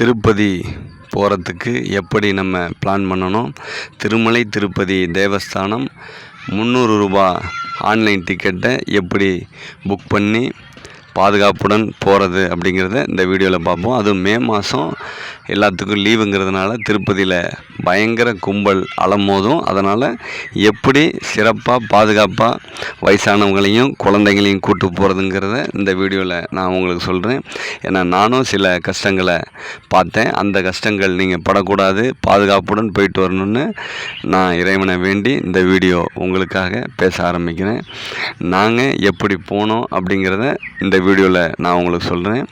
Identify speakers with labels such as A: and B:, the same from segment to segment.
A: திருப்பதி போகிறதுக்கு எப்படி நம்ம பிளான் பண்ணணும்? திருமலை திருப்பதி தேவஸ்தானம் முந்நூறு ரூபா ஆன்லைன் டிக்கெட்டை எப்படி புக் பண்ணி பாதுகாப்புடன் போகிறது அப்படிங்கிறத இந்த வீடியோவில் பார்ப்போம். அதுவும் மே மாதம் எல்லாத்துக்கும் லீவுங்கிறதுனால திருப்பதியில் பயங்கர கும்பல் அலமோதும் அதனால் எப்படி சிறப்பாக பாதுகாப்பாக வயசானவங்களையும் குழந்தைங்களையும் கூட்டு போகிறதுங்கிறத இந்த வீடியோவில் நான் உங்களுக்கு சொல்கிறேன் ஏன்னா நானும் சில கஷ்டங்களை பார்த்தேன். அந்த கஷ்டங்கள் நீங்கள் படக்கூடாது பாதுகாப்புடன் போயிட்டு வரணும்னு நான் இறைவனை வேண்டி இந்த வீடியோ உங்களுக்காக பேச ஆரம்பிக்கிறேன். நாங்கள் எப்படி போனோம் அப்படிங்கிறத இந்த வீடியோவில் நான் உங்களுக்கு சொல்கிறேன்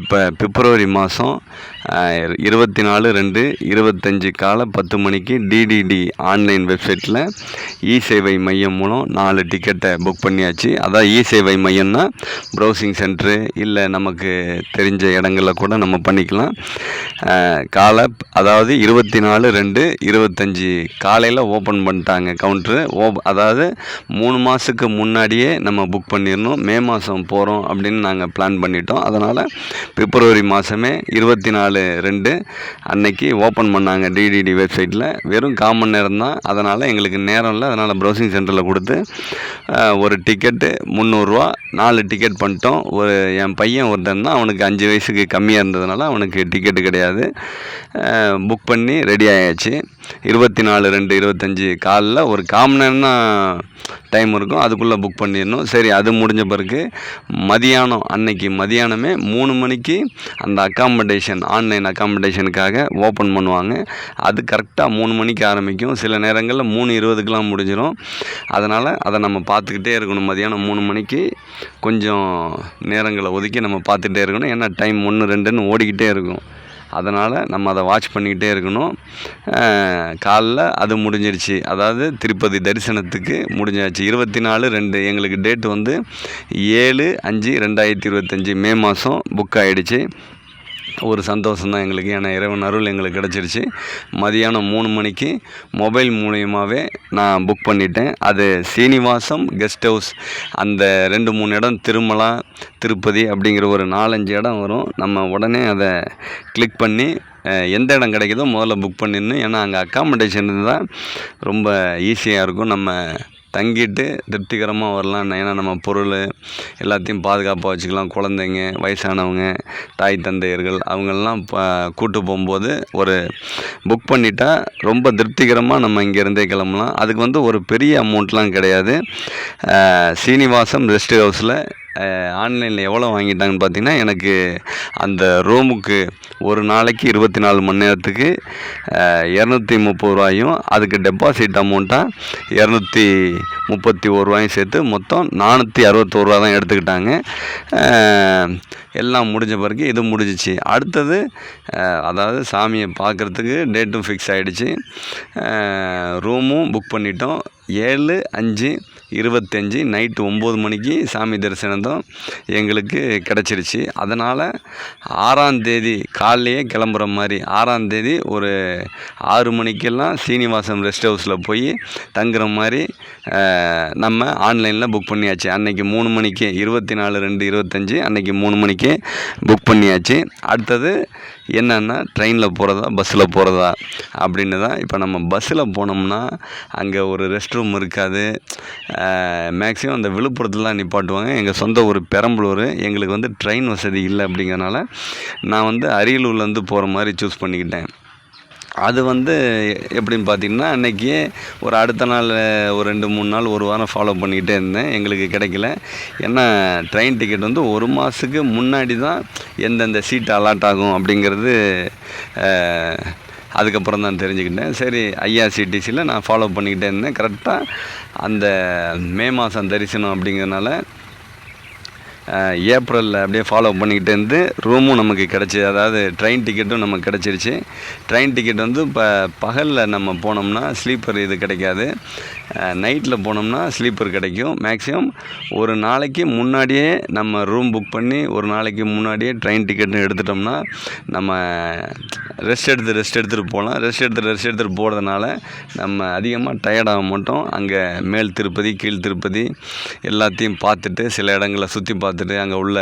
A: இப்போ பிப்ரவரி மாதம் இருபத்தி நாலு ரெண்டு இருபத்தஞ்சி காலை பத்து மணிக்கு டிடிடி ஆன்லைன் வெப்சைட்டில் இ சேவை மையம் மூலம் நாலு டிக்கெட்டை புக் பண்ணியாச்சு. அதான் இ சேவை மையம்னா ப்ரௌசிங் சென்ட்ரு இல்லை நமக்கு தெரிஞ்ச இடங்களில் கூட நம்ம பண்ணிக்கலாம். காலை அதாவது இருபத்தி நாலு ரெண்டு இருபத்தஞ்சி காலையில் ஓப்பன் பண்ணிட்டாங்க கவுண்ட்ரு. ஓ அதாவது மூணு மாதத்துக்கு முன்னாடியே நம்ம புக் பண்ணிடணும். மே மாதம் போகிறோம் அப்படின்னு நாங்கள் பிளான் பண்ணிட்டோம். அதனால் பிப்ரவரி மாதமே இருபத்தி நாலு ரெண்டு அன்னைக்கு ஓப்பன் பண்ணாங்க டிடிடி வெப்சைட்டில். வெறும் காமன் நேரம் தான். அதனால் எங்களுக்கு நேரம் இல்லை. அதனால் ப்ரௌசிங் சென்டரில் கொடுத்து ஒரு டிக்கெட்டு முந்நூறுரூவா நாலு டிக்கெட் பண்ணிட்டோம். ஒரு என் பையன் ஒருத்தன் தான் அவனுக்கு அஞ்சு வயசுக்கு கம்மியாக இருந்ததுனால அவனுக்கு டிக்கெட்டு கிடையாது. புக் பண்ணி ரெடி ஆயாச்சு. இருபத்தி நாலு ரெண்டு இருபத்தஞ்சி காலில் ஒரு காமன் நேரம் தான் டைம் இருக்கும். அதுக்குள்ளே புக் பண்ணிடணும். சரி அது முடிஞ்ச பிறகு மதியானம் அன்னைக்கு மதியானமே மூணு மணிக்கு அந்த அக்காமடேஷன் ஆன்லைன் அக்காமடேஷனுக்காக ஓப்பன் பண்ணுவாங்க. அது கரெக்டாக மூணு மணிக்கு ஆரம்பிக்கும். சில நேரங்களில் மூணு இருபதுக்கெலாம் முடிஞ்சிடும் அதனால் அதை நம்ம பார்த்துக்கிட்டே இருக்கணும். மதியானம் மூணு மணிக்கு கொஞ்சம் நேரங்களை ஒதுக்கி நம்ம பார்த்துட்டே இருக்கணும். ஏன்னா டைம் ஒன்று ரெண்டுன்னு ஓடிக்கிட்டே இருக்கும். அதனால் நம்ம அதை வாட்ச் பண்ணிக்கிட்டே இருக்கணும். காலைல அது முடிஞ்சிருச்சு. அதாவது திருப்பதி தரிசனத்துக்கு முடிஞ்சாச்சு. இருபத்தி நாலு ரெண்டு எங்களுக்கு டேட் வந்து ஏழு அஞ்சு ரெண்டாயிரத்தி இருபத்தஞ்சி மே மாதம் புக் ஆகிடுச்சு ஒரு சந்தோஷம் தான் எங்களுக்கு. ஏன்னா இறைவன் அருள் எங்களுக்கு கிடச்சிருச்சு. மதியானம் மூணு மணிக்கு மொபைல் மூலியமாகவே நான் புக் பண்ணிட்டேன். அது சீனிவாசம் கெஸ்ட் ஹவுஸ் அந்த ரெண்டு மூணு இடம் திருமலா திருப்பதி அப்படிங்கிற ஒரு நாலஞ்சு இடம் வரும். நம்ம உடனே அதை கிளிக் பண்ணி எந்த இடம் கிடைக்குதோ முதல்ல புக் பண்ணிடணும். ஏன்னா அங்கே அக்காமடேஷன் தான் ரொம்ப ஈஸியாக இருக்கும். நம்ம தங்கிட்டு திருப்திகரமாக வரலாம். ஏன்னா நம்ம பொருள் எல்லாத்தையும் பாதுகாப்பாக வச்சுக்கலாம். குழந்தைங்க வயசானவங்க தாய் தந்தையர்கள் அவங்கெல்லாம் ப கூட்டு போகும்போது ஒரு புக் பண்ணிட்டா ரொம்ப திருப்திகரமாக நம்ம இங்கேருந்தே கிளம்பலாம். அதுக்கு வந்து ஒரு பெரிய அமௌண்ட்லாம் கிடையாது. சீனிவாசம் ரெஸ்ட் ஹவுஸில் ஆன்லைனில் எவ்வளோ வாங்கிட்டாங்கன்னு பார்த்தீங்கன்னா எனக்கு அந்த ரூமுக்கு ஒரு நாளைக்கு இருபத்தி நாலு மணி நேரத்துக்கு இரநூத்தி முப்பது ரூபாயும் அதுக்கு டெபாசிட் அமௌண்ட்டாக இரநூத்தி முப்பத்தி ஒரு ரூபாயும் சேர்த்து மொத்தம் நானூற்றி அறுபத்தோரு ரூபா தான் எடுத்துக்கிட்டாங்க. எல்லாம் முடிஞ்ச பிறகு இது முடிஞ்சிச்சு. அடுத்தது அதாவது சாமியை பார்க்குறதுக்கு டேட்டும் ஃபிக்ஸ் ஆகிடுச்சு ரூமும் புக் பண்ணிட்டோம். ஏழு அஞ்சு இருபத்தஞ்சி நைட்டு ஒம்பது மணிக்கு சாமி தரிசனம் எங்களுக்கு கிடச்சிருச்சு. அதனால் ஆறாந்தேதி காலையே கிளம்புற மாதிரி ஆறாந்தேதி ஒரு ஆறு மணிக்கெல்லாம் சீனிவாசம் ரெஸ்ட் ஹவுஸில் போய் தங்குற மாதிரி நம்ம ஆன்லைனில் புக் பண்ணியாச்சு. அன்றைக்கி மூணு மணிக்கு இருபத்தி நாலு ரெண்டு இருபத்தஞ்சி அன்றைக்கி மூணு மணிக்கு புக் பண்ணியாச்சு. அடுத்தது என்னென்னா ட்ரெயினில் போகிறதா பஸ்ஸில் போகிறதா அப்படின்னு தான் இப்போ நம்ம பஸ்ஸில் போனோம்னா அங்கே ஒரு ரெஸ்ட் ரூம் இருக்காது. மேக்ஸிமம் அந்த விழுப்புரத்துலாம் நிப்பாட்டுவாங்க. எங்கள் சொந்த ஊர் பெரம்பலூர். எங்களுக்கு வந்து ட்ரெயின் வசதி இல்லை அப்படிங்கிறனால நான் வந்து அரியலூர்லேருந்து போகிற மாதிரி சூஸ் பண்ணிக்கிட்டேன். அது வந்து எப்படின்னு பார்த்தீங்கன்னா அன்றைக்கி ஒரு அடுத்த நாள் ஒரு ரெண்டு மூணு நாள் ஒரு வாரம் ஃபாலோ பண்ணிக்கிட்டே இருந்தேன். எங்களுக்கு கிடைக்கல. ஏன்னா ட்ரெயின் டிக்கெட் வந்து ஒரு மாதத்துக்கு முன்னாடி தான் எந்தெந்த சீட் அலாட் ஆகும் அப்படிங்கிறது அதுக்கப்புறம் தான் தெரிஞ்சுக்கிட்டேன். சரி ஐஆர்சிடிசியில் நான் ஃபாலோ பண்ணிக்கிட்டே இருந்தேன். கரெக்டாக அந்த மே மாதம் தரிசனம் அப்படிங்கிறதுனால ஏப்ரலில் அப்படியே ஃபாலோ பண்ணிக்கிட்டு இருந்து ரூமும் நமக்கு கிடச்சி அதாவது ட்ரெயின் டிக்கெட்டும் நமக்கு கிடச்சிருச்சு. ட்ரெயின் டிக்கெட் வந்து இப்போ பகலில் நம்ம போனோம்னா ஸ்லீப்பர் இது கிடைக்காது. நைட்டில் போனோம்னா ஸ்லீப்பர் கிடைக்கும். மேக்ஸிமம் ஒரு நாளைக்கு முன்னாடியே நம்ம ரூம் புக் பண்ணி ஒரு நாளைக்கு முன்னாடியே ட்ரெயின் டிக்கெட்னு எடுத்துட்டோம்னா நம்ம ரெஸ்ட் எடுத்து ரெஸ்ட் எடுத்துகிட்டு போகலாம். ரெஸ்ட் எடுத்து ரெஸ்ட் எடுத்துகிட்டு போகிறதுனால நம்ம அதிகமாக டயர்டாக மாட்டோம். அங்கே மேல் திருப்பதி கீழ் திருப்பதி எல்லாத்தையும் பார்த்துட்டு சில இடங்களை சுற்றி பார்த்துட்டு அங்கே உள்ள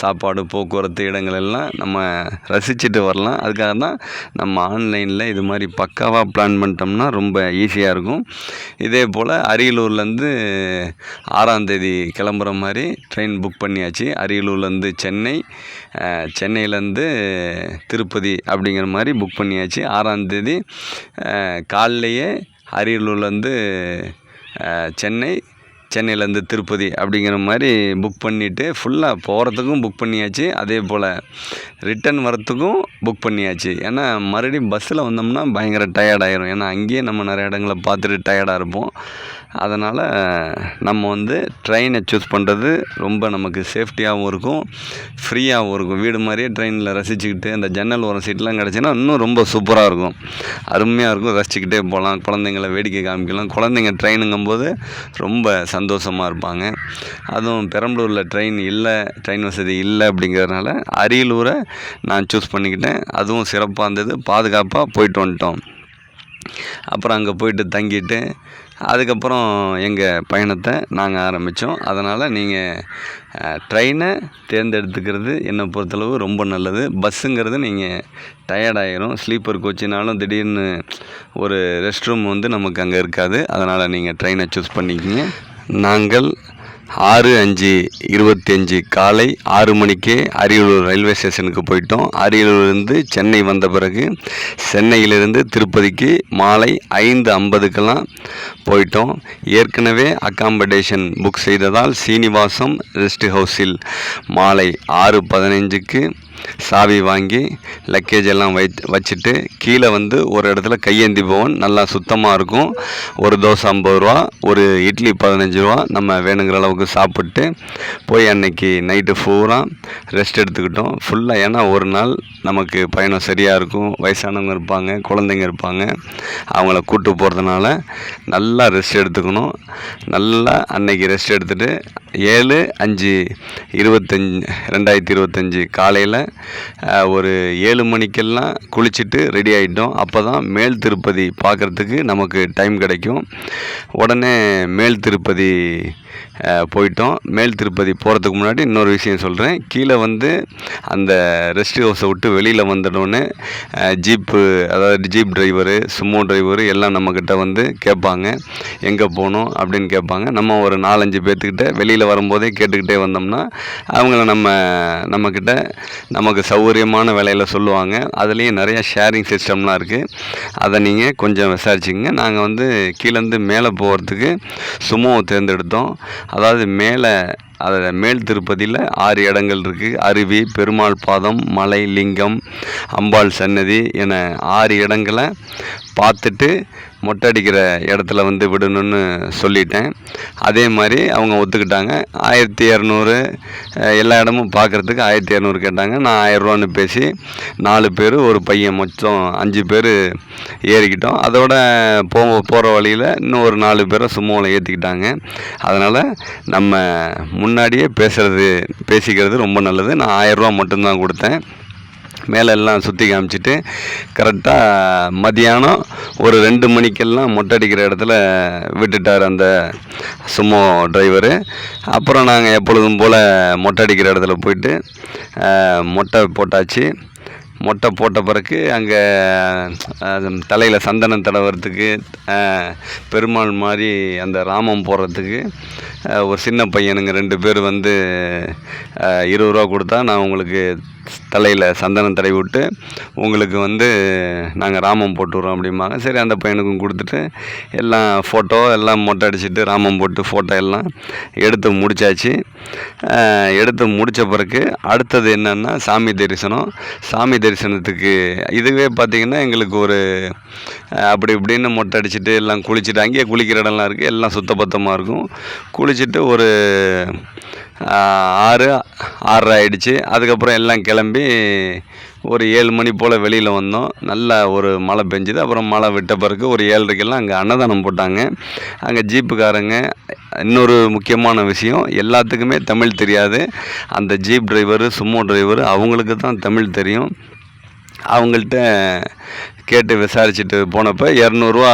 A: சாப்பாடு போக்குவரத்து இடங்கள் எல்லாம் நம்ம ரசிச்சுட்டு வரலாம். அதுக்காக தான் நம்ம ஆன்லைனில் இது மாதிரி பக்காவாக பிளான் பண்ணிட்டோம்னா ரொம்ப ஈஸியாக இருக்கும். இதே அதே போல் அரியலூர்லேருந்து ஆறாம் தேதி கிளம்புற மாதிரி ட்ரெயின் புக் பண்ணியாச்சு. அரியலூர்லேருந்து சென்னை சென்னையிலேருந்து திருப்பதி அப்படிங்கிற மாதிரி புக் பண்ணியாச்சு. ஆறாம் தேதி காலையிலேயே அரியலூர்லேருந்து சென்னை சென்னையிலேருந்து திருப்பதி அப்படிங்கிற மாதிரி புக் பண்ணிவிட்டு ஃபுல்லாக போகிறதுக்கும் புக் பண்ணியாச்சு. அதே போல் ரிட்டர்ன் வரத்துக்கும் புக் பண்ணியாச்சு. ஏன்னா மறுபடியும் பஸ்ஸில் வந்தோம்னா பயங்கர டயர்டாயிரும் ஏன்னா அங்கேயே நம்ம நிறைய இடங்களை பார்த்துட்டு டயர்டாக இருப்போம். அதனால் நம்ம வந்து ட்ரெயினை சூஸ் பண்ணுறது ரொம்ப நமக்கு சேஃப்டியாகவும் இருக்கும் ஃப்ரீயாகவும் இருக்கும். வீடு மாதிரியே ட்ரெயினில் ரசிச்சுக்கிட்டு அந்த ஜன்னல் ஓரம் சீட்லாம் கிடச்சின்னா இன்னும் ரொம்ப சூப்பராக இருக்கும். அருமையாக இருக்கும். ரசிச்சுக்கிட்டே போகலாம். குழந்தைங்கள வேடிக்கை காமிக்கலாம். குழந்தைங்க ட்ரெயினுங்கும்போது ரொம்ப சந்தோஷமாக இருப்பாங்க. அதுவும் பெரம்பலூரில் ட்ரெயின் இல்லை ட்ரெயின் வசதி இல்லை அப்படிங்கிறதுனால அரியலூரை நான் சூஸ் பண்ணிக்கிட்டேன். அதுவும் சிறப்பாக இருந்தது. பாதுகாப்பாக போயிட்டு வந்துட்டோம். அப்புறம் அங்கே போயிட்டு தங்கிட்டு அதுக்கப்புறம் எங்கள் பயணத்தை நாங்கள் ஆரம்பித்தோம் அதனால் நீங்கள் ட்ரெயினை தேர்ந்தெடுத்துக்கிறது என்னை பொறுத்தளவு ரொம்ப நல்லது. பஸ்ஸுங்கிறது நீங்கள் டயர்டாயிரும் ஸ்லீப்பர் கோச்சினாலும் திடீர்னு ஒரு ரெஸ்ட் ரூம் வந்து நமக்கு அங்கே இருக்காது. அதனால் நீங்கள் ட்ரெயினை சூஸ் பண்ணிக்கிங்க. நாங்கள் ஆறு அஞ்சு இருபத்தஞ்சு காலை ஆறு மணிக்கே அரியலூர் ரயில்வே ஸ்டேஷனுக்கு போயிட்டோம். அரியலூர்லேருந்து சென்னை வந்த பிறகு சென்னையிலிருந்து திருப்பதிக்கு மாலை ஐந்து ஐம்பதுக்கெல்லாம் போயிட்டோம். ஏற்கனவே அக்காமடேஷன் புக் செய்ததால் சீனிவாசம் ரெஸ்ட் ஹவுஸில் மாலை ஆறு பதினஞ்சுக்கு சாவி வாங்கி லக்கேஜ் எல்லாம் வை வச்சுட்டு கீழே வந்து ஒரு இடத்துல கையேந்தி பவன் நல்லா சுத்தமாக இருக்கும். ஒரு தோசை ஐம்பது ரூபா ஒரு இட்லி பதினஞ்சு ரூபா நம்ம வேணுங்கிற அளவுக்கு சாப்பிட்டு போய் அன்னைக்கு நைட்டு பூரா ரெஸ்ட் எடுத்துக்கிட்டோம். ஃபுல்லாக ஏன்னா ஒரு நாள் நமக்கு பயணம் சரியாக இருக்கும். வயசானவங்க இருப்பாங்க குழந்தைங்க இருப்பாங்க. அவங்கள கூப்பிட்டு போகிறதுனால நல்லா ரெஸ்ட் எடுத்துக்கணும். நல்லா அன்னைக்கு ரெஸ்ட் எடுத்துகிட்டு ஏழு அஞ்சு இருபத்தஞ்சி ரெண்டாயிரத்தி இருபத்தஞ்சி காலையில் ஒரு ஏழு மணிக்கெல்லாம் குளிச்சுட்டு ரெடி ஆகிட்டோம் அப்போ தான் மேல் திருப்பதி பார்க்குறதுக்கு நமக்கு டைம் கிடைக்கும். உடனே மேல் திருப்பதி போயிட்டோம். மேல் திருப்பதி போகிறதுக்கு முன்னாடி இன்னொரு விஷயம் சொல்கிறேன் கீழே வந்து அந்த ரெஸ்ட் ஹவுஸை விட்டு வெளியில் வந்துட்டோன்னே ஜீப்பு அதாவது ஜீப் டிரைவரு சுமோ டிரைவரு எல்லாம் நம்மக்கிட்ட வந்து கேட்பாங்க. எங்கே போகணும் அப்படின்னு கேட்பாங்க. நம்ம ஒரு நாலஞ்சு பேர்த்துக்கிட்ட வெளியில் வரும்போதே கேட்டுக்கிட்டே வந்தோம்னா அவங்கள நம்ம நம்மக்கிட்ட நமக்கு சௌகரியமான விலையில் சொல்லுவாங்க. அதுலேயும் நிறையா ஷேரிங் சிஸ்டம்லாம் இருக்குது அதை நீங்கள் கொஞ்சம் விசாரிச்சிங்க நாங்கள் வந்து கீழேருந்து மேலே போகிறதுக்கு சுமோவை தேர்ந்தெடுத்தோம். அதாவது மேலே அதில் மேல் திருப்பதியில் ஆறு இடங்கள் இருக்குது அருவி பெருமாள் பாதம் மலை லிங்கம் அம்பாள் சன்னதி என ஆறு இடங்களை பார்த்துட்டு மொட்டை அடிக்கிற இடத்துல வந்து விடணும்னு சொல்லிட்டேன். அதே மாதிரி அவங்க ஒத்துக்கிட்டாங்க. ஆயிரத்தி இரநூறு எல்லா இடமும் பார்க்குறதுக்கு ஆயிரத்தி இரநூறு கேட்டாங்க. நான் ஆயிரரூவான்னு பேசி நாலு பேர் ஒரு பையன் மொத்தம் அஞ்சு பேர் ஏறிக்கிட்டோம். அதோட போ போகிற வழியில் இன்னும் ஒரு நாலு பேரை சும்மாவில் ஏற்றிக்கிட்டாங்க அதனால் நம்ம முன்னாடியே பேசுகிறது பேசிக்கிறது ரொம்ப நல்லது. நான் ஆயிரரூவா மட்டும்தான் கொடுத்தேன். மேலே எல்லாம் சுற்றி காமிச்சிட்டு கரெக்டாக மதியானம் ஒரு ரெண்டு மணிக்கெல்லாம் மொட்டை அடிக்கிற இடத்துல விட்டுட்டார் அந்த சுமோ டிரைவரு அப்புறம் நாங்கள் எப்பொழுதும் போல் மொட்டை அடிக்கிற இடத்துல போயிட்டு மொட்டை போட்டாச்சு. மொட்டை போட்ட பிறகு அங்கே தலையில் சந்தனம் தடவுறதுக்கு பெருமாள் மாதிரி அந்த ராமம் போடுறதுக்கு ஒரு சின்ன பையனுங்க ரெண்டு பேர் வந்து இருபது ரூபா கொடுத்தா நான் உங்களுக்கு தலையில் சந்தனம் தடவி விட்டு உங்களுக்கு வந்து நாங்கள் ராமம் போட்டுடுறோம் அப்படிம்பாங்க. சரி அந்த பையனுக்கும் கொடுத்துட்டு எல்லாம் ஃபோட்டோ எல்லாம் மொட்டை அடிச்சுட்டு ராமம் போட்டு ஃபோட்டோ எல்லாம் எடுத்து முடிச்சாச்சு. எடுத்து முடித்த பிறகு அடுத்தது என்னென்னா சாமி தரிசனம். சாமி தரிசனம் தரிசனத்துக்கு. இதுவே பார்த்திங்கன்னா எங்களுக்கு ஒரு அப்படி இப்படின்னு மொட்டை அடிச்சுட்டு எல்லாம் குளிச்சுட்டு அங்கேயே குளிக்கிற இடம்லாம் இருக்குது எல்லாம் சுத்தபத்தமாக இருக்கும். குளிச்சுட்டு ஒரு ஆறு ஆறரை ஆயிடுச்சு. அதுக்கப்புறம் எல்லாம் கிளம்பி ஒரு ஏழு மணி போல் வெளியில் வந்தோம். நல்லா ஒரு மழை பெஞ்சுது. அப்புறம் மழை விட்ட பிறகு ஒரு ஏழரைக்கெல்லாம் அங்கே அன்னதானம் போட்டாங்க. அங்கே ஜீப்புக்காரங்க. இன்னொரு முக்கியமான விஷயம் எல்லாத்துக்குமே தமிழ் தெரியாது. அந்த ஜீப் டிரைவரு சுமோ டிரைவரு அவங்களுக்கு தான் தமிழ் தெரியும். அவங்கள்ட்ட கேட்டு விசாரிச்சுட்டு போனப்போ இரநூறுவா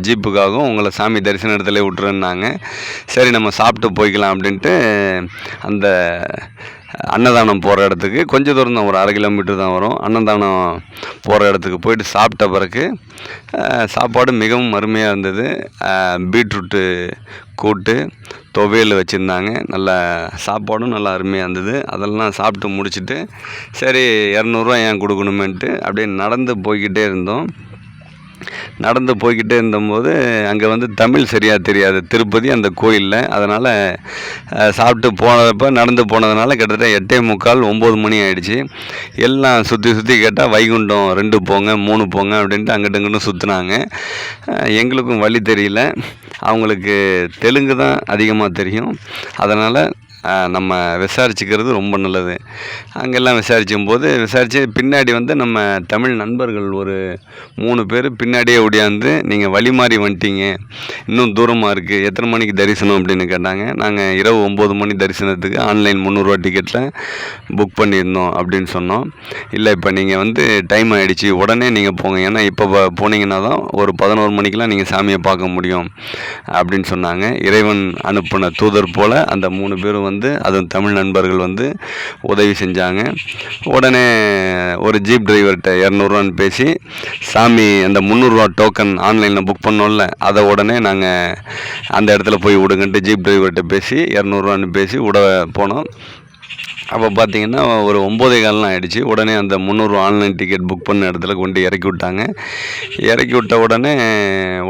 A: ஜீப்புக்காகவும் உங்களை சாமி தரிசன இடத்துல விட்றேன்னாங்க சரி நம்ம சாப்பிட்டு போய்க்கலாம் அப்படின்ட்டு அந்த அன்னதானம் போகிற இடத்துக்கு. கொஞ்சம் தூரம் தான் ஒரு அரை கிலோமீட்டர் தான் வரும். அன்னதானம் போகிற இடத்துக்கு போயிட்டு சாப்பிட்ட பிறகு சாப்பாடு மிகவும் அருமையாக இருந்தது. பீட்ரூட்டு கூட்டு துவையல் வச்சுருந்தாங்க. நல்ல சாப்பாடும் நல்லா அருமையாக இருந்தது. அதெல்லாம் சாப்பிட்டு முடிச்சுட்டு சரி இரநூறுவா ஏன் கொடுக்கணுமேன்ட்டு அப்படியே நடந்து போய்க்கிட்டே இருந்தோம். நடந்து போய்க்கிட்டே இருந்தபோது அங்கே வந்து தமிழ் சரியாக தெரியாது. திருப்பதி அந்த கோயிலில். அதனால் சாப்பிட்டு போனப்போ நடந்து போனதுனால கிட்டத்தட்ட எட்டே முக்கால் ஒம்பது மணி ஆகிடுச்சி எல்லாம் சுற்றி சுற்றி கேட்டால் வைகுண்டம் ரெண்டு போங்க மூணு போங்க அப்படின்ட்டு அங்கிட்டு இங்கிட்டும் சுற்றுனாங்க எங்களுக்கும் வழி தெரியல. அவங்களுக்கு தெலுங்கு தான் அதிகமாக தெரியும். அதனால் நம்ம விசாரிச்சுக்கிறது ரொம்ப நல்லது. அங்கெல்லாம் விசாரிச்சும் போது விசாரித்து பின்னாடி வந்து நம்ம தமிழ் நண்பர்கள் ஒரு மூணு பேர் பின்னாடியே ஓடியாந்து நீங்கள் வழி மாறி வந்துட்டீங்க இன்னும் தூரமாக இருக்குது எத்தனை மணிக்கு தரிசனம்? அப்படின்னு கேட்டாங்க. நாங்கள் இரவு ஒம்பது மணி தரிசனத்துக்கு ஆன்லைன் முந்நூறுரூவா டிக்கெட்டில் புக் பண்ணியிருந்தோம் அப்படின்னு சொன்னோம். இல்லை இப்போ நீங்கள் வந்து டைம் ஆகிடுச்சி உடனே நீங்கள் போங்க. ஏன்னா இப்போ போனீங்கன்னா தான் ஒரு பதினோரு மணிக்கெலாம் நீங்கள் சாமியை பார்க்க முடியும். அப்படின்னு சொன்னாங்க. இறைவன் அனுப்பின தூதர் போல் அந்த மூணு பேரும் வந்து அதுவும் தமிழ் நண்பர்கள் வந்து உதவி செஞ்சாங்க. உடனே ஒரு ஜீப் டிரைவர்கிட்ட இரநூறுவான்னு பேசி சாமி அந்த முந்நூறுரூவா டோக்கன் ஆன்லைனில் புக் பண்ணோம்ல அதை உடனே நாங்கள் அந்த இடத்துல போய் விடுங்கன்ட்டு ஜீப் டிரைவர்கிட்ட பேசி இரநூறுவான்னு பேசி விட போனோம். அப்போ பார்த்தீங்கன்னா ஒரு ஒம்போதே கால்லாம் ஆகிடுச்சு உடனே அந்த முந்நூறு ஆன்லைன் டிக்கெட் புக் பண்ண இடத்துல கொண்டு இறக்கி விட்டாங்க. இறக்கி விட்ட உடனே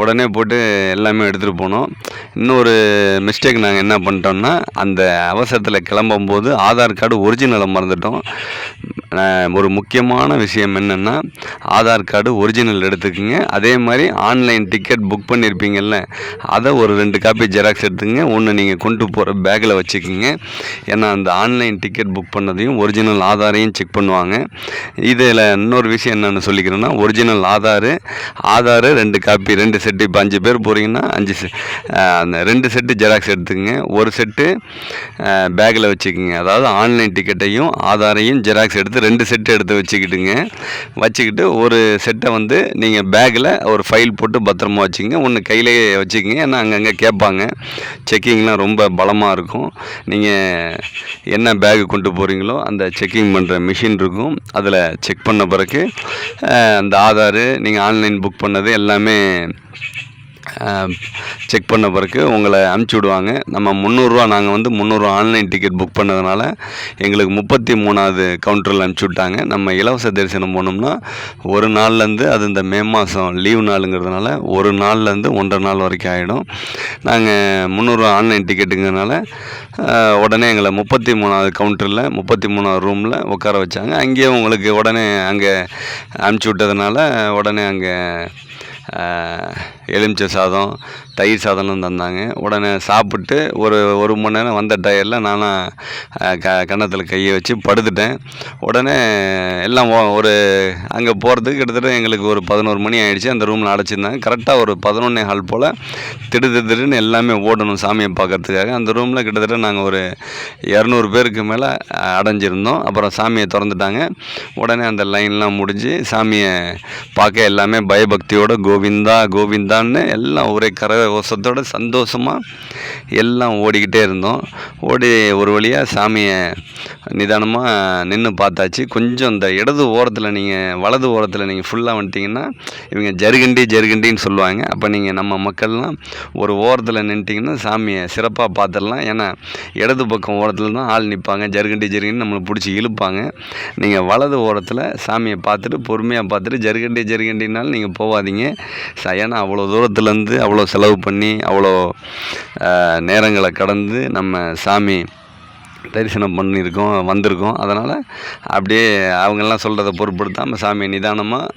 A: உடனே போட்டு எல்லாமே எடுத்துகிட்டு போனோம். இன்னொரு மிஸ்டேக் நாங்கள் என்ன பண்ணிட்டோம்னா அந்த அவசரத்தில் கிளம்பும்போது ஆதார் கார்டு ஒரிஜினலை மறந்துட்டோம். ஒரு முக்கியமான விஷயம் என்னென்னா ஆதார் கார்டு ஒரிஜினல் எடுத்துக்கோங்க. அதே மாதிரி ஆன்லைன் டிக்கெட் புக் பண்ணியிருப்பீங்கள்ல அதை ஒரு ரெண்டு காப்பி ஜெராக்ஸ் எடுத்துங்க. ஒன்று நீங்கள் கொண்டு போகிற பேக்கில் வச்சுக்கோங்க. ஏன்னா அந்த ஆன்லைன் டிக்கெட் புக் பண்ணதையும் ஒரிஜினல் ஆதாரையும் செக் பண்ணுவாங்க. இதில் இன்னொரு விஷயம் என்னென்னு சொல்லிக்கிறேன்னா ஒரிஜினல் ஆதாரு ஆதாரு ரெண்டு காப்பி ரெண்டு செட்டு. இப்போ அஞ்சு பேர் போகிறீங்கன்னா அஞ்சு அந்த ரெண்டு செட்டு ஜெராக்ஸ் எடுத்துக்கங்க. ஒரு செட்டு பேக்கில் வச்சுக்கோங்க. அதாவது ஆன்லைன் டிக்கெட்டையும் ஆதாரையும் ஜெராக்ஸ் எடுத்து ரெண்டு செட்டு எடுத்து வச்சுக்கிட்டுங்க. வச்சுக்கிட்டு ஒரு செட்டை வந்து நீங்கள் பேக்கில் ஒரு ஃபைல் போட்டு பத்திரமா வச்சுக்கோங்க. ஒன்று கையிலேயே வச்சுக்கோங்க. ஏன்னா அங்கங்கே கேட்பாங்க. செக்கிங்லாம் ரொம்ப பலமாக இருக்கும். நீங்கள் என்ன பேகு கொண்டு கொண்டு போகிறீங்களோ அந்த செக்கிங் பண்ணுற மிஷின் இருக்கும். அதில் செக் பண்ண பிறகு அந்த ஆதாரு நீங்கள் ஆன்லைன் புக் பண்ணது எல்லாமே செக் பண்ண பிறகு உங்களை அனுப்பிச்சி விடுவாங்க. நம்ம முந்நூறுரூவா நாங்கள் வந்து முந்நூறுரூவா ஆன்லைன் டிக்கெட் புக் பண்ணதுனால எங்களுக்கு முப்பத்தி மூணாவது கவுண்டரில் அனுப்பிச்சி விட்டாங்க. நம்ம இலவச தரிசனம் போனோம்னா ஒரு நாள்லேருந்து அது இந்த மே மாதம் லீவு நாளுங்கிறதுனால ஒரு நாள்லேருந்து ஒன்றரை நாள் வரைக்கும் ஆகிடும் நாங்கள் முந்நூறுரூவா ஆன்லைன் டிக்கெட்டுங்கிறதுனால உடனே எங்களை முப்பத்தி மூணாவது கவுண்டரில் முப்பத்தி மூணாவது ரூமில் உட்கார வச்சாங்க. அங்கேயே உங்களுக்கு உடனே அங்கே அனுப்பிச்சி விட்டதுனால உடனே அங்கே எலுமிச்சை சாதம் தயிர் சாதம்லாம் தந்தாங்க. உடனே சாப்பிட்டு ஒரு ஒரு மணி நேரம் வந்த டயரில் நானும் க கன்னத்தில் கையை வச்சு படுத்துட்டேன். உடனே எல்லாம் ஒரு அங்கே போகிறதுக்கு கிட்டத்தட்ட எங்களுக்கு ஒரு பதினோரு மணி ஆகிடுச்சு அந்த ரூமில் அடைச்சிருந்தாங்க. கரெக்டாக ஒரு பதினொன்னே ஹால் போல் திடு திடுன்னு எல்லாமே ஓடணும் சாமியை பார்க்கறதுக்காக. அந்த ரூமில் கிட்டத்தட்ட நாங்கள் ஒரு இரநூறு பேருக்கு மேலே அடைஞ்சிருந்தோம். அப்புறம் சாமியை திறந்துட்டாங்க. உடனே அந்த லைன்லாம் முடிஞ்சு சாமியை பார்க்க எல்லாமே பயபக்தியோட கோவிந்தா கோவிந்தான்னு எல்லாம் ஒரே கரகோஷத்தோட சந்தோஷமாக எல்லாம் ஓடிக்கிட்டே இருந்தோம். ஓடி ஒரு வழியாக சாமியை நிதானமாக நின்று பார்த்தாச்சு. கொஞ்சம் இந்த இடது ஓரத்தில் நீங்கள் வலது ஓரத்தில் நீங்கள் ஃபுல்லாக வந்துட்டிங்கன்னா இவங்க ஜருகண்டி ஜருகண்டின்னு சொல்லுவாங்க. அப்போ நீங்கள் நம்ம மக்கள்லாம் ஒரு ஓரத்தில் நின்ட்டிங்கன்னா சாமியை சிறப்பாக பார்த்துடலாம். ஏன்னா இடது பக்கம் ஓரத்தில் தான் ஆள் நிற்பாங்க. ஜருகண்டி ஜருகண்டி நம்மளை பிடிச்சி இழுப்பாங்க. நீங்கள் வலது ஓரத்தில் சாமியை பார்த்துட்டு பொறுமையாக பார்த்துட்டு ஜருகண்டி ஜருகண்டினாலும் நீங்கள் போகாதீங்க ஏன்னா அவ்வளோ தூரத்துலேருந்து அவ்வளோ செலவு பண்ணி அவ்வளோ நேரங்களை கடந்து நம்ம சாமி தரிசனம் பண்ணியிருக்கோம் வந்திருக்கோம். அதனால் அப்படியே அவங்கெல்லாம் சொல்கிறத பொருட்படுத்தாமல் சாமியை நிதானமாக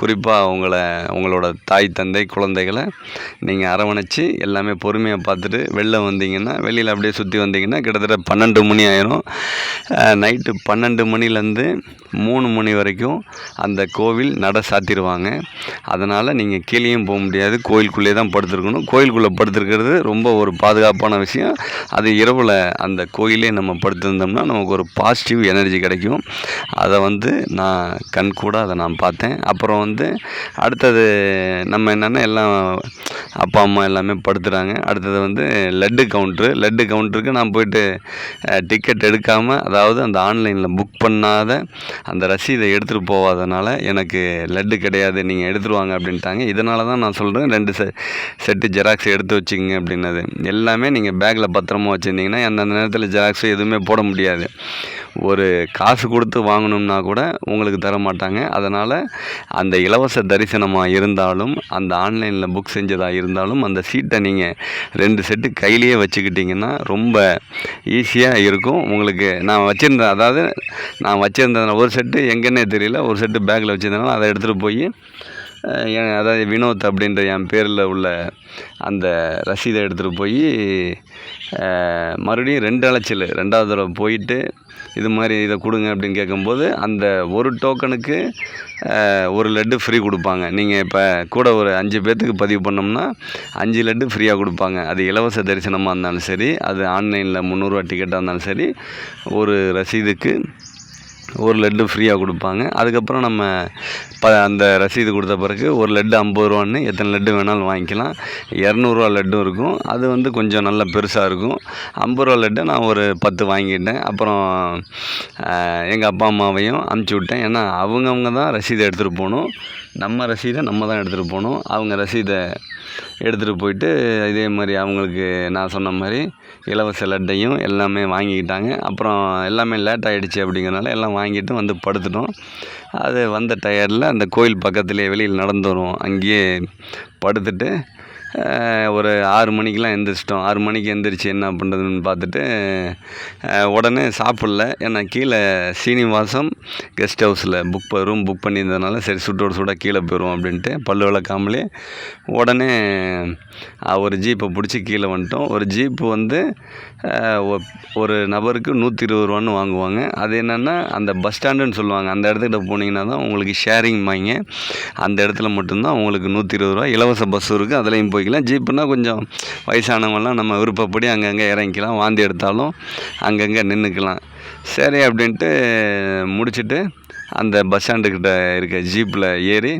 A: குறிப்பாக அவங்கள உங்களோட தாய் தந்தை குழந்தைகளை நீங்கள் அரவணைச்சி எல்லாமே பொறுமையாக பார்த்துட்டு வெளில வந்தீங்கன்னா வெளியில் அப்படியே சுற்றி வந்தீங்கன்னா கிட்டத்தட்ட பன்னெண்டு மணி ஆயிரும். நைட்டு பன்னெண்டு மணிலேருந்து மூணு மணி வரைக்கும் அந்த கோவில் நட சாத்திடுவாங்க அதனால் நீங்கள் கீழேயும் போக முடியாது. கோயிலுக்குள்ளே தான் படுத்துருக்கணும். கோயிலுக்குள்ளே படுத்துருக்கிறது ரொம்ப ஒரு பாதுகாப்பான விஷயம். அது இரவில் அந்த கோயிலே நம்ம படுத்திருந்தோம்னா நமக்கு ஒரு பாசிட்டிவ் எனர்ஜி கிடைக்கும். அதை வந்து நான் கண் கூட அதை நான் பார்த்தேன். அப்புறம் அப்புறம் வந்து அடுத்தது நம்ம என்னென்னா எல்லாம் அப்பா அம்மா எல்லாமே படுத்துகிறாங்க அடுத்தது வந்து லட்டு கவுண்ட்ரு லட்டு கவுண்ட்ருக்கு நான் போயிட்டு டிக்கெட் எடுக்காமல் அதாவது அந்த ஆன்லைனில் புக் பண்ணாத அந்த ரசீதை எடுத்துகிட்டு போகாதனால எனக்கு லட்டு கிடையாது நீங்கள் எடுத்துகிட்டு வாங்க அப்படின்ட்டாங்க. இதனால தான் நான் சொல்கிறேன் ரெண்டு செ செட்டு ஜெராக்ஸ் எடுத்து வச்சுக்கோங்க அப்படின்னது. எல்லாமே நீங்கள் பேக்கில் பத்திரமா வச்சுருந்தீங்கன்னா அந்த நேரத்தில் ஜெராக்ஸ் எதுவுமே போட முடியாது. ஒரு காசு கொடுத்து வாங்கணும்னா கூட உங்களுக்கு தர மாட்டாங்க அதனால் அந்த இலவச தரிசனமாக இருந்தாலும் அந்த ஆன்லைனில் புக் செஞ்சதாக இருந்தாலும் அந்த சீட்டை நீங்கள் ரெண்டு செட்டு கையிலேயே வச்சுக்கிட்டிங்கன்னா ரொம்ப ஈஸியாக இருக்கும். உங்களுக்கு நான் வச்சுருந்தேன் அதாவது நான் வச்சுருந்தேன் ஒரு செட்டு எங்கன்னே தெரியல. ஒரு செட்டு பேக்கில் வச்சுருந்தனால அதை எடுத்துகிட்டு போய் என் அதாவது வினோத் அப்படின்ற என் பேரில் உள்ள அந்த ரசீதை எடுத்துகிட்டு போய் மறுபடியும் ரெண்டு அலைச்சல். ரெண்டாவது தடவை போயிட்டு இது மாதிரி இதை கொடுங்க அப்படின்னு கேட்கும்போது அந்த ஒரு டோக்கனுக்கு ஒரு லட்டு ஃப்ரீ கொடுப்பாங்க. நீங்கள் இப்போ கூட ஒரு அஞ்சு பேர்த்துக்கு பதிவு பண்ணோம்னா அஞ்சு லட்டு ஃப்ரீயாக கொடுப்பாங்க. அது இலவச தரிசனமாக இருந்தாலும் சரி அது ஆன்லைனில் முந்நூறுரூவா டிக்கெட்டாக இருந்தாலும் சரி ஒரு ரசீதுக்கு ஒரு லட்டு ஃப்ரீயாக கொடுப்பாங்க. அதுக்கப்புறம் நம்ம ப அந்த ரசீது கொடுத்த பிறகு ஒரு லட்டு ஐம்பது ரூபான்னு எத்தனை லட்டு வேணாலும் வாங்கிக்கலாம். இரநூறுவா லட்டும் இருக்கும். அது வந்து கொஞ்சம் நல்ல பெருசாக இருக்கும். ஐம்பது ரூபா லட்டை நான் ஒரு பத்து வாங்கிட்டேன். அப்புறம் எங்கள் அப்பா அம்மாவையும் அமுச்சு விட்டேன். ஏன்னா அவங்கவுங்க தான் ரசீதை எடுத்துகிட்டு போகணும். நம்ம ரசீதை நம்ம தான் எடுத்துகிட்டு போகணும். அவங்க ரசீதை எடுத்துகிட்டு போயிட்டு இதே மாதிரி அவங்களுக்கு நான் சொன்ன மாதிரி இலவச லட்டையும் எல்லாமே வாங்கிக்கிட்டாங்க. அப்புறம் எல்லாமே லேட் ஆகிடுச்சி அப்படிங்கிறனால எல்லாம் வாங்கிட்டு வந்து படுத்துட்டோம். அது வந்த டயர்டில் அந்த கோயில் பக்கத்துலேயே வெளியில் நடந்து வருவோம். அங்கேயே படுத்துட்டு ஒரு ஆறு மணிக்கெலாம் எழுந்திரிச்சிட்டோம் ஆறு மணிக்கு எழுந்திரிச்சி என்ன பண்ணுறதுன்னு பார்த்துட்டு உடனே சாப்பிடல. ஏன்னா கீழே சீனிவாசம் கெஸ்ட் ஹவுஸில் புக் ரூம் புக் பண்ணியிருந்ததுனால சரி சுட்டோட சுட கீழே போயிடுவோம் அப்படின்ட்டு பல்லு விளக்காமலே உடனே ஒரு ஜீப்பை பிடிச்சி கீழே வந்துட்டோம். ஒரு ஜீப்பு வந்து ஒரு நபருக்கு நூற்றி இருபது ரூபான்னு வாங்குவாங்க. அது என்னென்னா அந்த பஸ் ஸ்டாண்டுன்னு சொல்லுவாங்க. அந்த இடத்துக்கிட்ட போனீங்கன்னா தான் உங்களுக்கு ஷேரிங் வாங்க. அந்த இடத்துல மட்டும்தான் உங்களுக்கு நூற்றி இருபது ரூபா இலவச பஸ் இருக்குது அதுலேயும் போய்க்கலாம். ஜீப்புனா கொஞ்சம் வயசானவங்களாம் நம்ம விருப்பப்படி அங்கங்கே இறங்கிக்கலாம். வாந்தி எடுத்தாலும் அங்கங்கே நின்றுக்கலாம் சரி அப்படின்ட்டு முடிச்சுட்டு அந்த பஸ் ஸ்டாண்டுக்கிட்ட இருக்க ஜீப்பில் ஏறி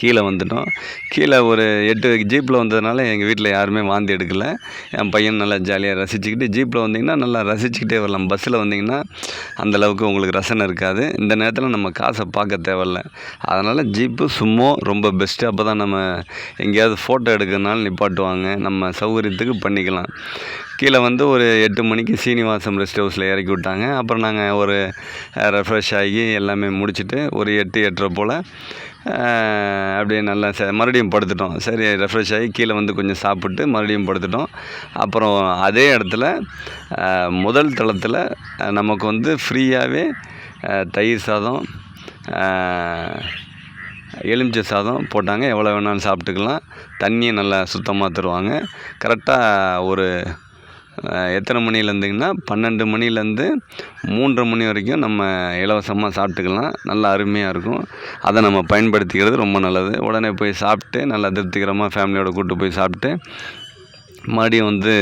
A: கீழே வந்துட்டோம். கீழே ஒரு எட்டு ஜீப்பில் வந்ததுனால எங்கள் வீட்டில் யாருமே வாந்தி எடுக்கலை. என் பையன் நல்லா ஜாலியாக ரசிச்சுக்கிட்டு ஜீப்பில் வந்தீங்கன்னா நல்லா ரசிச்சுக்கிட்டே வரலாம். பஸ்ஸில் வந்தீங்கன்னா அந்தளவுக்கு உங்களுக்கு ரசனை இருக்காது. இந்த நேரத்தில் நம்ம காசை பார்க்க தேவையில்ல. அதனால் ஜீப்பு சும்மா ரொம்ப பெஸ்ட்டு அப்போ தான் நம்ம எங்கேயாவது ஃபோட்டோ எடுக்கிறதுனால நிப்பாட்டுவாங்க. நம்ம சௌகரியத்துக்கு பண்ணிக்கலாம். கீழே வந்து ஒரு எட்டு மணிக்கு சீனிவாசம் ரெஸ்ட் ஹவுஸில் இறக்கி விட்டாங்க. அப்புறம் நாங்கள் ஒரு ரெஃப்ரெஷ் ஆகி எல்லாமே முடிச்சுட்டு ஒரு எட்டு எட்டரை போல் அப்படியே நல்லா ச மறுபடியும் படுத்துட்டோம். சரி ரெஃப்ரெஷ் ஆகி கீழே வந்து கொஞ்சம் சாப்பிட்டு மறுபடியும் படுத்துட்டோம். அப்புறம் அதே இடத்துல முதல் தளத்தில் நமக்கு வந்து ஃப்ரீயாகவே தயிர் சாதம் எலுமிச்சை சாதம் போட்டாங்க. எவ்வளோ வேணாலும் சாப்பிட்டுக்கலாம். தண்ணியை நல்லா சுத்தமாக தருவாங்க. கரெக்டாக ஒரு எத்தனை மணிலேருந்துங்கன்னா பன்னெண்டு மணிலேருந்து மூன்றரை மணி வரைக்கும் நம்ம இலவசமாக சாப்பிட்டுக்கலாம். நல்லா அருமையாக இருக்கும். அதை நம்ம பயன்படுத்திக்கிறது ரொம்ப நல்லது. உடனே போய் சாப்பிட்டு நல்லா திருப்திகரமாக ஃபேமிலியோட கூட்டு போய் சாப்பிட்டு மறுபடியும் வந்து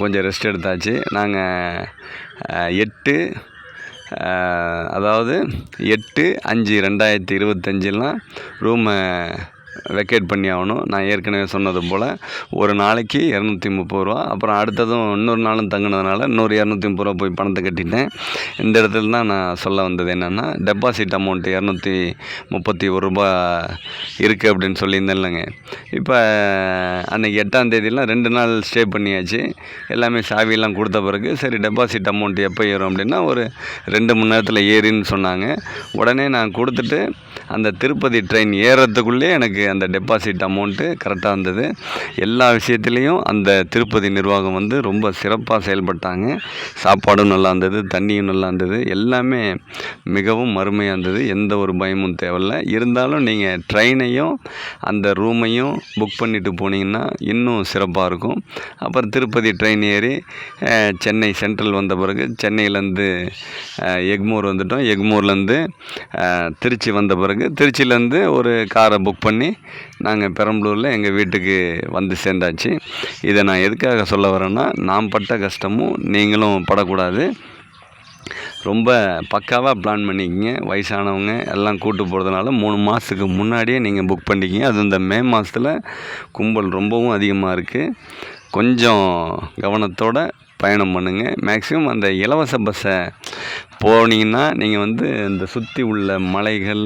A: கொஞ்சம் ரெஸ்ட் எடுத்தாச்சு. நாங்கள் எட்டு அதாவது எட்டு அஞ்சு ரெண்டாயிரத்தி இருபத்தஞ்சிலாம் ரூமை வெக்கேட் பண்ணி ஆகணும். நான் ஏற்கனவே சொன்னது போல் ஒரு நாளைக்கு இரநூத்தி முப்பது ரூபா அப்புறம் அடுத்ததும் இன்னொரு நாளும் தங்கினதுனால இன்னொரு இரநூத்தி முப்பது ரூபா போய் பணத்தை கட்டிட்டேன். இந்த இடத்துல தான் நான் சொல்ல வந்தது என்னென்னா டெபாசிட் அமௌண்ட்டு இரநூத்தி முப்பத்தி ஒரு ரூபா இருக்குது அப்படின்னு சொல்லியிருந்தேன் இல்லைங்க. இப்போ அன்றைக்கி எட்டாம் தேதியெலாம் ரெண்டு நாள் ஸ்டே பண்ணியாச்சு. எல்லாமே சாவியெல்லாம் கொடுத்த பிறகு சரி டெபாசிட் அமௌண்ட் எப்போ ஏறும் அப்படின்னா ஒரு ரெண்டு மணி நேரத்தில் ஏறின்னு சொன்னாங்க. உடனே நான் கொடுத்துட்டு அந்த திருப்பதி ட்ரெயின் ஏறுறதுக்குள்ளே எனக்கு அந்த டெபாசிட் அமௌண்ட்டு கரெக்டாக இருந்தது. எல்லா விஷயத்துலேயும் அந்த திருப்பதி நிர்வாகம் வந்து ரொம்ப சிறப்பாக செயல்பட்டாங்க. சாப்பாடும் நல்லா இருந்தது தண்ணியும் நல்லா இருந்தது. எல்லாமே மிகவும் அருமையாக இருந்தது. எந்த ஒரு பயமும் தேவையில்லை. இருந்தாலும் நீங்கள் ட்ரெயினையும் அந்த ரூமையும் புக் பண்ணிட்டு போனீங்கன்னா இன்னும் சிறப்பாக இருக்கும். அப்புறம் திருப்பதி ட்ரெயின் ஏறி சென்னை சென்ட்ரல் வந்த பிறகு சென்னையிலேருந்து எக்மோர் வந்துட்டோம். எக்மோர்லேருந்து திருச்சி வந்த பிறகு திருச்சியிலேருந்து ஒரு காரை புக் பண்ணி நாங்கள் பெரம்பலூரில் எங்கள் வீட்டுக்கு வந்து சேர்ந்தாச்சு. இதை நான் எதுக்காக சொல்ல வரேன்னா நான் பட்ட கஷ்டமும் நீங்களும் படக்கூடாது. ரொம்ப பக்காவாக பிளான் பண்ணிக்கிங்க. வயசானவங்க எல்லாம் கூட்டு போகிறதுனால மூணு மாதத்துக்கு முன்னாடியே நீங்கள் புக் பண்ணிக்கிங்க. அது இந்த மே மாதத்தில் கும்பல் ரொம்பவும் அதிகமாக இருக்குது கொஞ்சம் கவனத்தோடு பயணம் பண்ணுங்கள் மேக்ஸிமம் அந்த இலவச பஸ்ஸை போனீங்கன்னா நீங்கள் வந்து இந்த சுற்றி உள்ள மலைகள்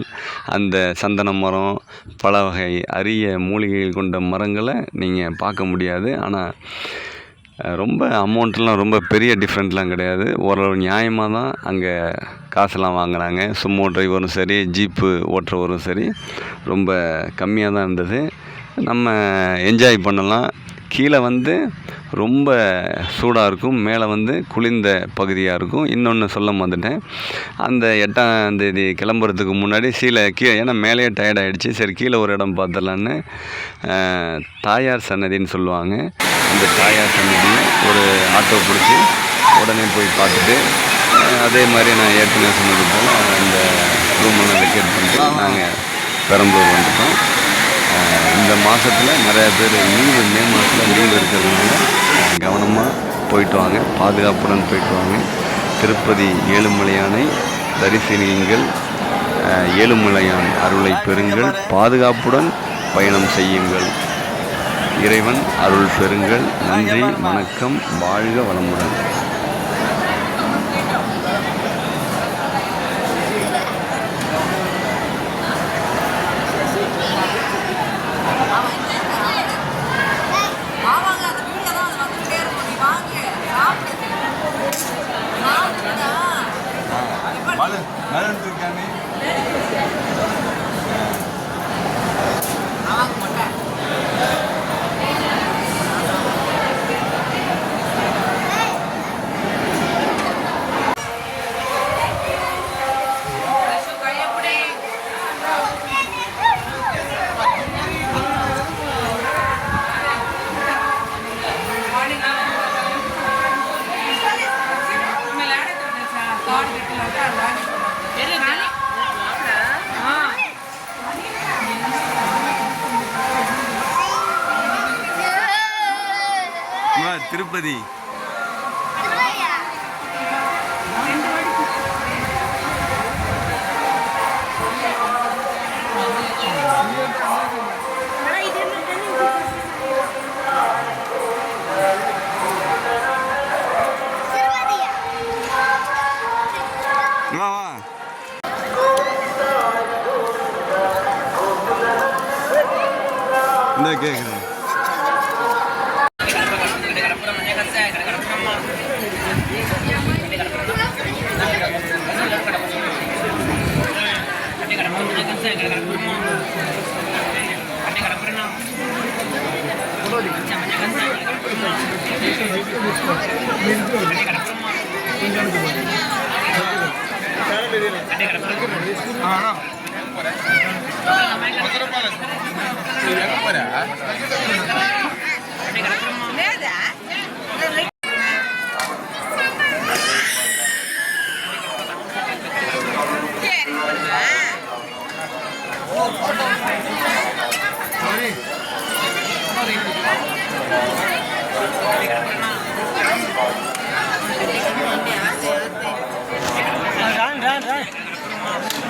A: அந்த சந்தன மரம் பல வகை அரிய மூலிகைகள் கொண்ட மரங்களை நீங்கள் பார்க்க முடியாது. ஆனால் ரொம்ப அமௌண்ட்லாம் ரொம்ப பெரிய டிஃப்ரெண்ட்லாம் கிடையாது. ஓரளவு நியாயமாக தான் அங்கே காசெல்லாம் வாங்குறாங்க. சும்மோ டிரைவரும் சரி ஜீப்பு ஓட்டுறவரும் சரி ரொம்ப கம்மியாக தான் இருந்தது. நம்ம என்ஜாய் பண்ணலாம். கீழே வந்து ரொம்ப சூடாக இருக்கும் மேலே வந்து குளிர்ந்த பகுதியாக இருக்கும். இன்னொன்று சொல்ல வந்துட்டேன் அந்த எட்டாம் தேதி கிளம்புறதுக்கு முன்னாடி சீலை கீழே ஏன்னா மேலேயே டயர்ட் ஆகிடுச்சு சரி கீழே ஒரு இடம் பார்த்துடலான்னு தாயார் சன்னதின்னு சொல்லுவாங்க. அந்த தாயார் சன்னதி ஒரு ஆட்டோ பிடிச்சி உடனே போய் பார்த்துட்டு அதே மாதிரி நான் ஏற்கனவே சொன்னது போல் அந்த ரூமெல்லாம் வெக்கேட் பண்ணிட்டு நாங்கள் பெரம்பலூர் வந்துட்டோம். இந்த மாதத்தில் நிறையா பேர் லீவு மே மாதத்தில் லீவு இருக்கிறதுனால கவனமாக போயிட்டு வாங்க. பாதுகாப்புடன் போயிட்டு வாங்க. திருப்பதி ஏழுமலையானை தரிசனியுங்கள் ஏழுமலையான் அருளை பெறுங்கள். பாதுகாப்புடன் பயணம் செய்யுங்கள். இறைவன் அருள் பெறுங்கள். நன்றி வணக்கம். வாழ்க வளமுடன்.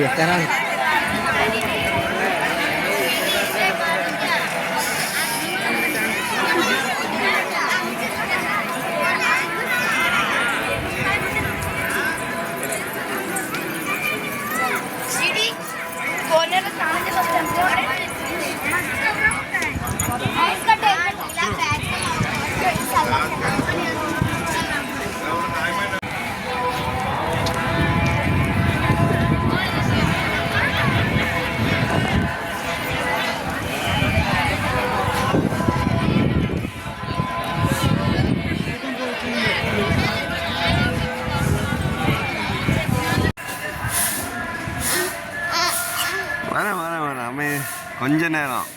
B: บียดกัน
C: வரேன் வரேன் வரேன் அம்மே கொஞ்ச நேரம்.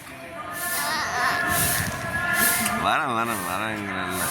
C: வரேன் வரேன் வரேங்கிறல்ல